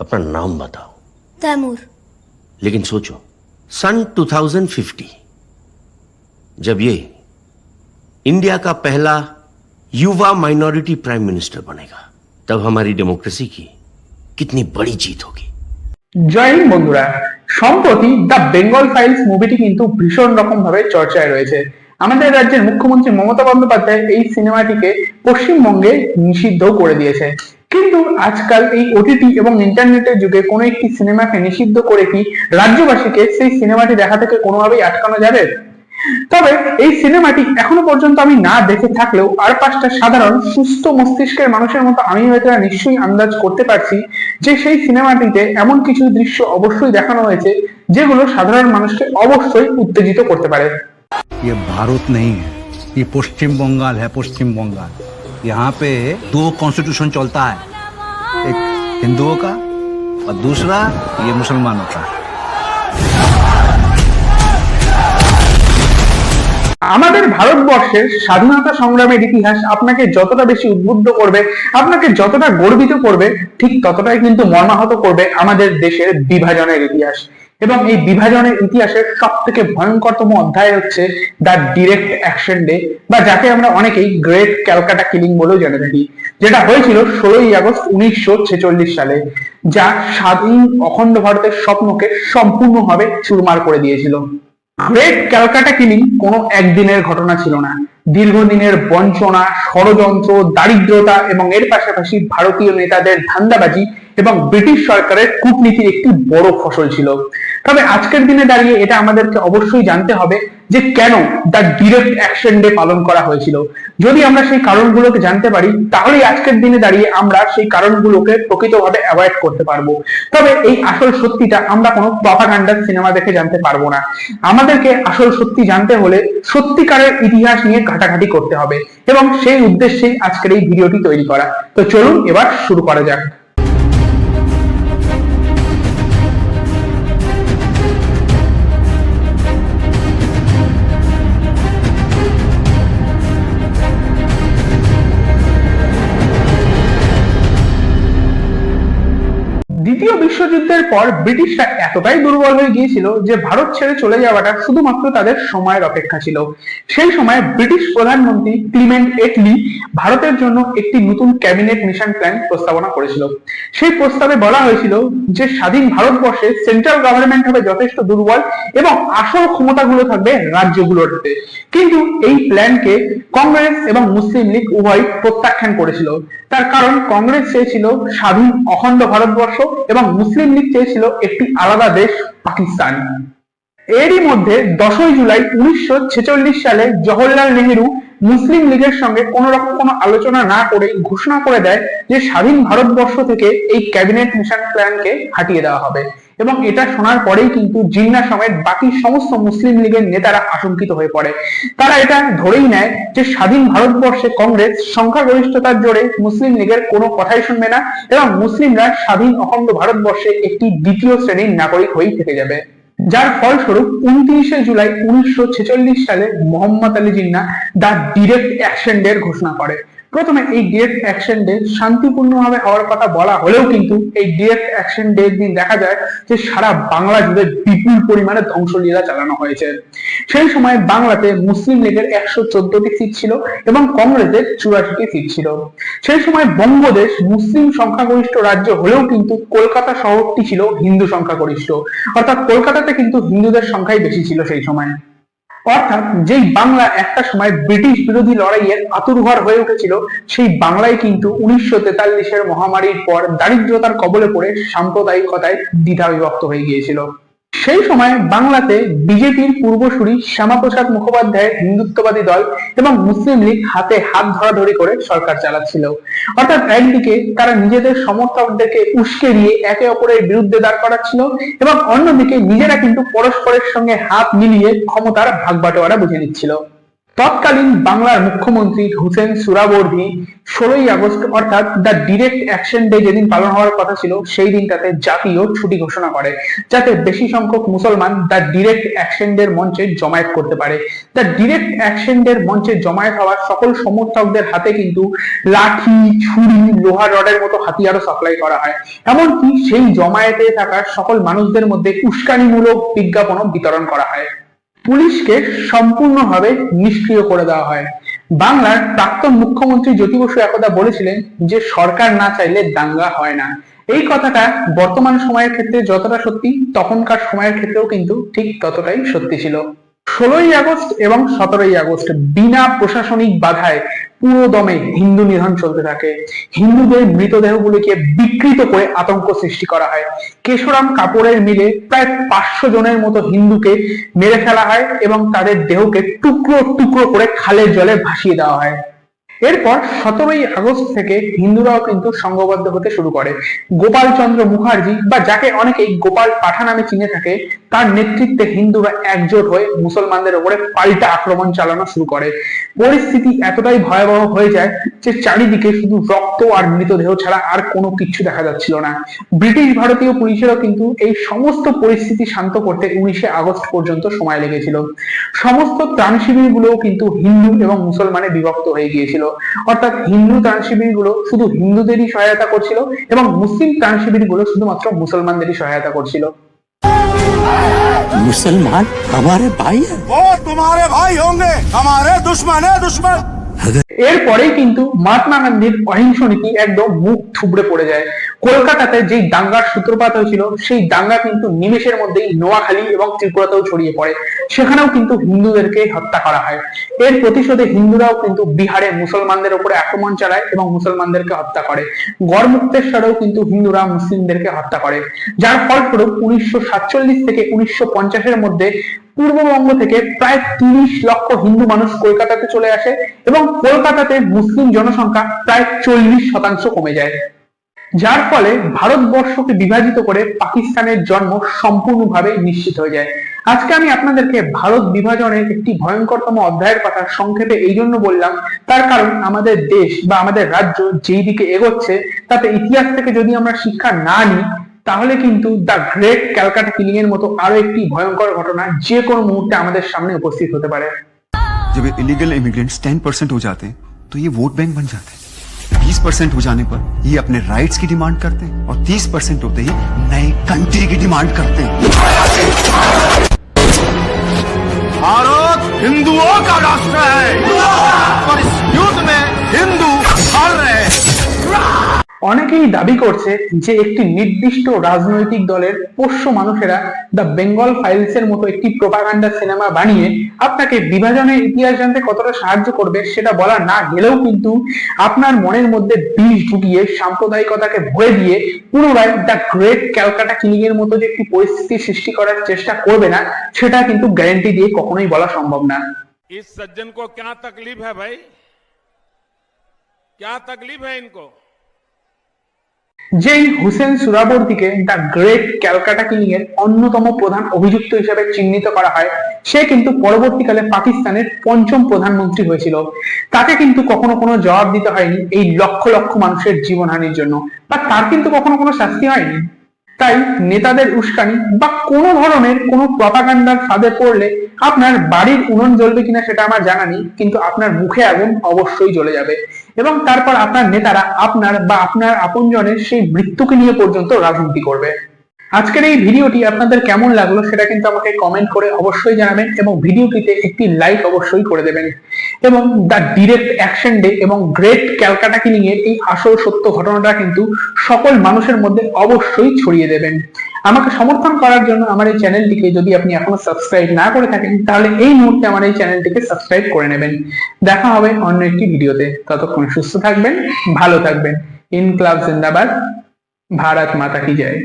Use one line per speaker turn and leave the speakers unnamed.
अपना नाम बताओ
तैमूर
लेकिन सोचो सन 2050 जब ये इंडिया का पहला युवा माइनॉरिटी प्राइम मिनिस्टर बनेगा तब हमारी डेमोक्रेसी की कितनी बड़ी जीत होगी
জয় হিন্দ বন্ধুরা সম্প্রতি দ্য বেঙ্গল ফাইলস মুভিটি কিন্তু ভীষণ রকম ভাবে চর্চায় রয়েছে আমাদের রাজ্যের মুখ্যমন্ত্রী মমতা বন্দ্যোপাধ্যায় এই সিনেমাটিকে পশ্চিমবঙ্গে নিষিদ্ধ করে দিয়েছে কিন্তু আজকাল এই ওটিটি এবং ইন্টারনেটের যুগে কোনো একটি সিনেমাকে নিষিদ্ধ করে কি রাজ্যবাসীকে সেই সিনেমাটি দেখা থেকে কোনোভাবেই আটকানো যাবে তবে এই সিনেমাটি এখনো পর্যন্ত আমি না দেখে থাকলেও আর পাঁচটা সাধারণ সুস্থ মস্তিষ্কের মানুষের মতো আমি হয়তো নিশ্চয়ই আন্দাজ করতে পারছি যে সেই সিনেমাটিতে এমন কিছু দৃশ্য অবশ্যই দেখানো হয়েছে যেগুলো সাধারণ মানুষকে অবশ্যই উত্তেজিত করতে পারে
ये भारत नहीं है ये पश्चिम बंगाल है पश्चिम बंगाल यहाँ पे दो कॉन्स्टिट्यूशन चलता है एक हिंदुओं का और दूसरा ये मुसलमानों का
আমাদের ভারতবর্ষের স্বাধীনতা সংগ্রামের ইতিহাস আপনাকে যতটা বেশি উদ্বুদ্ধ করবে আপনাকে যতটা গর্বিত করবে ঠিক ততটাই কিন্তু মর্মাহত করবে আমাদের দেশের বিভাজনের ইতিহাস এবং এই বিভাজনের ইতিহাসের সব থেকে ভয়ঙ্করতম অধ্যায় হচ্ছে দ্য ডিরেক্ট অ্যাকশন ডে বা যাকে আমরা অনেকেই গ্রেট ক্যালকাটা কিলিং বলেও জেনে থাকি, যেটা হয়েছিল ষোলোই আগস্ট উনিশশো ছেচল্লিশ সালে, যা স্বাধীন অখণ্ড ভারতের স্বপ্নকে সম্পূর্ণভাবে চুরমার করে দিয়েছিল। গ্রেট ক্যালকাটা কিলিং কোনো একদিনের ঘটনা ছিল না। দীর্ঘদিনের বঞ্চনা, ষড়যন্ত্র, দারিদ্রতা এবং এর পাশাপাশি ভারতীয় নেতাদের ধান্দাবাজি এবং ব্রিটিশ সরকারের কূটনীতির একটি বড় ফসল ছিল। তবে আজকের দিনে দাঁড়িয়ে এটা আমাদেরকে অবশ্যই জানতে হবে যে কেন দ্য ডিরেক্ট অ্যাকশন ডে পালন করা হয়েছিল। যদি আমরা সেই কারণগুলোকে জানতে পারি তাহলে আজকের দিনে দাঁড়িয়ে আমরা সেই কারণগুলোকে প্রকৃতভাবে অ্যাভয়েড করতে পারব। তবে এই আসল সত্যিটা আমরা কোনো প্রপাগান্ডার সিনেমা দেখে জানতে পারব না। আমাদেরকে আসল সত্যি জানতে হলে সত্যিকারের ইতিহাস নিয়ে ঘাটাঘাটি করতে হবে এবং সেই উদ্দেশ্যেই আজকের এই ভিডিওটি তৈরি করা। তো চলুন এবার শুরু করা যাক। বিশ্বযুদ্ধের পর ব্রিটিশরা এতটাই দুর্বল হয়ে গিয়েছিল যে ভারত ছেড়ে চলে যাওয়াটা শুধুমাত্র তাদের সময়ের অপেক্ষা ছিল। সেই সময় ব্রিটিশ প্রধানমন্ত্রী ক্লিমেন্ট এটলি ভারতের জন্য একটি নতুন ক্যাবিনেট মিশন প্ল্যান প্রস্তাবনা করেছিল। সেই প্রস্তাবে বলা হয়েছিল যে স্বাধীন ভারতবর্ষে সেন্ট্রাল গভর্নমেন্ট হবে যথেষ্ট দুর্বল এবং আসল ক্ষমতাগুলো থাকবে রাজ্যগুলোর হাতে। কিন্তু এই প্ল্যানকে কংগ্রেস এবং মুসলিম লীগ উভয় প্রত্যাখ্যান করেছিল। তার কারণ কংগ্রেস চেয়েছিল স্বাধীন, অখণ্ড ভারতবর্ষ এবং মুসলিম লীগ চেয়েছিল একটি আলাদা দেশ পাকিস্তান। এরই মধ্যে দশই জুলাই উনিশশো ছেচল্লিশ সালে জওহরলাল নেহেরু মুসলিম লীগের সঙ্গে কোন রকম কোনো আলোচনা না করে ঘোষণা করে দেয় যে স্বাধীন ভারতবর্ষ থেকে এই ক্যাবিনেট মিশন প্ল্যানকে হাটিয়ে দেওয়া হবে। এবং এটা শোনার পরেই কিন্তু জিন্না সমেত বাকি সমস্ত মুসলিম লীগের নেতারা আশঙ্কিত হয়ে পড়ে। তারা এটা ধরেই নেয় যে স্বাধীন ভারতবর্ষে কংগ্রেস সংখ্যাগরিষ্ঠতার জোরে মুসলিম লীগের কোনো কথাই শুনবে না এবং মুসলিমরা স্বাধীন অখণ্ড ভারতবর্ষে একটি দ্বিতীয় শ্রেণির নাগরিক হয়েই থেকে যাবে। যার ফলস্বরূপ উনত্রিশে জুলাই উনিশশো ছেচল্লিশ সালে Mohammad Ali Jinnah the direct action ডের ঘোষণা করে। প্রথমে এই ডিরেক্ট অ্যাকশন ডে শান্তিপূর্ণভাবে হওয়ার কথা বলা হলেও কিন্তু এই ডিরেক্ট অ্যাকশন ডে দিন দেখা যায় যে সারা বাংলা জুড়ে বিপুল পরিমাণে ধ্বংসলীলা চালানো হয়েছে। সেই সময় বাংলাতে মুসলিম লীগের একশো চোদ্দটি সিট ছিল এবং কংগ্রেসের চুরাশিটি সিট ছিল। সেই সময় বঙ্গদেশ মুসলিম সংখ্যাগরিষ্ঠ রাজ্য হলেও কিন্তু কলকাতা শহরটি ছিল হিন্দু সংখ্যাগরিষ্ঠ। অর্থাৎ কলকাতাতে কিন্তু হিন্দুদের সংখ্যাই বেশি ছিল সেই সময়। অর্থাৎ যেই বাংলা একটা সময় ব্রিটিশ বিরোধী লড়াইয়ের আতুরঘর হয়ে উঠেছিল, সেই বাংলায় কিন্তু উনিশশো তেতাল্লিশের মহামারীর পর দারিদ্রতার কবলে পড়ে সাম্প্রদায়িকতায় দ্বিধা বিভক্ত হয়ে গিয়েছিল। সেই সময় বাংলাতে বিজেপির পূর্বসূরি শ্যামাপ্রসাদ মুখোপাধ্যায়ের হিন্দুত্ববাদী দল এবং মুসলিম লীগ হাতে হাত ধরাধরি করে সরকার চালাচ্ছিল। অর্থাৎ একদিকে তারা নিজেদের সমর্থকদেরকে উস্কে দিয়ে একে অপরের বিরুদ্ধে দাঁড় করাচ্ছিল এবং অন্যদিকে নিজেরা কিন্তু পরস্পরের সঙ্গে হাত মিলিয়ে ক্ষমতার ভাগ বাটোয়ারা বুঝে নিচ্ছিল। তৎকালীন বাংলার মুখ্যমন্ত্রী হুসেন সুরাবর্দী ষোলোই আগস্ট, অর্থাৎ দ্য ডিরেক্ট অ্যাকশন ডে যেদিন পালন হওয়ার কথা ছিল, সেই দিনটাতে জাতীয় ছুটি ঘোষণা করে, যাতে বেশি সংখ্যক মুসলমান দ্য ডিরেক্ট অ্যাকশন ডের মঞ্চে জমায়েত করতে পারে। দ্য ডিরেক্ট অ্যাকশন ডের মঞ্চে জমায়েত হওয়ার সকল সমর্থকদের হাতে কিন্তু লাঠি, ছুরি লোহা রডের মতো হাতিয়ারও সাপ্লাই করা হয়। এমনকি সেই জমায়েতে থাকা সকল মানুষদের মধ্যে উস্কানিমূলক বিজ্ঞাপনও বিতরণ করা হয়। পুলিশকে সম্পূর্ণভাবে নিষ্ক্রিয় করে দেওয়া হয়। বাংলার প্রাক্তন মুখ্যমন্ত্রী জ্যোতি বসু একদা বলেছিলেন যে, সরকার না চাইলে দাঙ্গা হয় না। এই কথাটা বর্তমান সময়ের ক্ষেত্রে যতটা সত্যি, তখনকার সময়ের ক্ষেত্রেও কিন্তু ঠিক ততটাই সত্যি ছিল। ষোলোই আগস্ট এবং সতেরোই আগস্ট বিনা প্রশাসনিক বাধায় পুরো দমে হিন্দু নিধন চলতে থাকে। হিন্দুদের মৃতদেহগুলিকে বিকৃত করে আতঙ্ক সৃষ্টি করা হয়। কেশরাম কাপড়ের মিলে প্রায় পাঁচশো জনের মতো হিন্দুকে মেরে ফেলা হয় এবং তাদের দেহকে টুকরো টুকরো করে খালের জলে ভাসিয়ে দেওয়া হয়। এরপর সতেরোই আগস্ট থেকে হিন্দুরাও কিন্তু সংঘবদ্ধ হতে শুরু করে। গোপাল চন্দ্র মুখার্জি বা যাকে অনেকেই গোপাল পাঠা নামে চিনে থাকে, তার নেতৃত্বে হিন্দুরা একজোট হয়ে মুসলমানদের উপরে পাল্টা আক্রমণ চালানো শুরু করে। পরিস্থিতি এতটাই ভয়াবহ হয়ে যায় যে চারিদিকে শুধু রক্ত আর মৃতদেহ ছাড়া আর কোনো কিছু দেখা যাচ্ছিল না। ব্রিটিশ ভারতীয় পুলিশেরও কিন্তু এই সমস্ত পরিস্থিতি শান্ত করতে উনিশে আগস্ট পর্যন্ত সময় লেগেছিল। সমস্ত ত্রাণ শিবিরগুলোও কিন্তু হিন্দু এবং মুসলমানে বিভক্ত হয়ে গিয়েছিল। অর্থাৎ হিন্দু ত্রাণ শিবিরগুলো শুধু হিন্দুদেরই সহায়তা করছিল এবং মুসলিম ত্রাণ শিবিরগুলো শুধুমাত্র মুসলমানদেরই সহায়তা করছিল।
মুসলমান আমারে
ভাই? ও তোমারে ভাই হোগে আমারে দুশ্মন দুশ্মন।
এরপরেই কিন্তু মহাত্মা গান্ধীর অহিংস নীতি একদম মুখ থুবড়ে পড়ে যায়। কলকাতাতে যেই দাঙ্গার সূত্রপাত হয়েছিল, সেই দাঙ্গা কিন্তু নিমেষের মধ্যেই নোয়াখালী এবং ত্রিপুরাতেও ছড়িয়ে পড়ে। সেখানেও কিন্তু হিন্দুদেরকে হত্যা করা হয়। এর প্রতিশোধে হিন্দুরাও কিন্তু বিহারে মুসলমানদের উপরে আক্রমণ চালায় এবং মুসলমানদেরকে হত্যা করে। গড়মুক্তেশ্বরেও কিন্তু হিন্দুরা মুসলিমদেরকে হত্যা করে। যার ফলস্বরূপ উনিশশো সাতচল্লিশ থেকে উনিশশো পঞ্চাশের মধ্যে পূর্ববঙ্গ থেকে প্রায় তিরিশ লক্ষ হিন্দু মানুষ কলকাতাতে চলে আসে এবং কলকাতাতে মুসলিম জনসংখ্যা প্রায় চল্লিশ শতাংশ কমে যায়। যার ফলে ভারতবর্ষকে বিভাজিত করে পাকিস্তানের জন্ম সম্পূর্ণভাবে নিশ্চিত হয়ে যায়। আজকে আমি আপনাদেরকে ভারত বিভাজনের একটি ভয়ঙ্করতম অধ্যায়ের কথা সংক্ষেপে এই জন্য বললাম, তার কারণ আমাদের দেশ বা আমাদের রাজ্য যেই দিকে এগোচ্ছে, তাতে ইতিহাস থেকে যদি আমরা শিক্ষা না নিই তাহলে কিন্তু দ্য গ্রেট ক্যালকাটা কিলিং এর মতো আরো একটি ভয়ঙ্কর ঘটনা যে কোনো মুহূর্তে আমাদের সামনে উপস্থিত হতে পারে
जब इलीगल इमिग्रेंट्स 10 परसेंट हो जाते हैं तो ये वोट बैंक बन जाते हैं 20 परसेंट हो जाने पर ये अपने राइट्स की डिमांड करते हैं और 30 परसेंट होते ही नए कंट्री की डिमांड करते हैं
भारत हिंदुओं का राष्ट्र है
অনেকেই দাবি করছে যে একটি নির্দিষ্ট রাজনৈতিক দলের পোষ্য মানুষেরা দ্য বেঙ্গল ফাইলস এর মতো একটি প্রোপাগান্ডা সিনেমা বানিয়ে আপনাকে বিভাজনের ইতিহাস জানতে কতটা সাহায্য করবে সেটা বলা না গেলেও কিন্তু আপনার মনের মধ্যে বিষ ঢুকিয়ে সাম্প্রদায়িকতাকে ভরে দিয়ে পুনরায় দ্য গ্রেট ক্যালকাটা কিলিং এর মতো যে একটি পরিস্থিতি সৃষ্টি করার চেষ্টা করবে না সেটা কিন্তু গ্যারান্টি দিয়ে কখনোই বলা সম্ভব না
इस सज्जन को क्या तकलीफ है भाई क्या तकलीफ है इनको
যেই হুসেন সুরাবর্দীকে দ্য গ্রেট ক্যালকাটা কিলিং অন্যতম প্রধান অভিযুক্ত হিসেবে চিহ্নিত করা হয়, সে কিন্তু পরবর্তীকালে পাকিস্তানের পঞ্চম প্রধানমন্ত্রী হয়েছিল। তাকে কিন্তু কখনো কোনো জবাব দিতে হয়নি এই লক্ষ লক্ষ মানুষের জীবনহানির জন্য। বা তার কিন্তু কখনো কোনো শাস্তি হয়নি। তাই নেতাদের উস্কানি বা কোনো ধরনের কোনো প্রপাগান্ডার ফাঁদে পড়লে আপনার বাড়ির উনুন জ্বলবে কিনা সেটা আমার জানা নেই, কিন্তু আপনার মুখে আগুন অবশ্যই জ্বলে যাবে। এবং তারপর আপনার নেতারা আপনার বা আপনার আপনজনের সেই মৃত্যুকে নিয়ে পর্যন্ত রাজনীতি করবে। আজকের এই ভিডিওটি আপনাদের কেমন লাগল সেটা কিন্তু আমাকে কমেন্ট করে অবশ্যই জানাবেন এবং ভিডিওটিতে একটি লাইক অবশ্যই করে দেবেন। এবং দ্য ডিরেক্ট অ্যাকশন ডে এবং গ্রেট ক্যালকাটা কিলিং এর এই আসল সত্য ঘটনাটা কিন্তু সকল মানুষের মধ্যে অবশ্যই ছড়িয়ে দেবেন। আমাকে সমর্থন করার জন্য আমার এই চ্যানেলটিকে যদি আপনি এখনও সাবস্ক্রাইব না করে থাকেন, তাহলে এই মুহূর্তে আমার এই চ্যানেলটিকে সাবস্ক্রাইব করে নেবেন। দেখা হবে অন্য একটি ভিডিওতে। ততক্ষণ সুস্থ থাকবেন, ভালো থাকবেন। ইনক্লাব জিন্দাবাদ। ভারত মাতা কি জয়।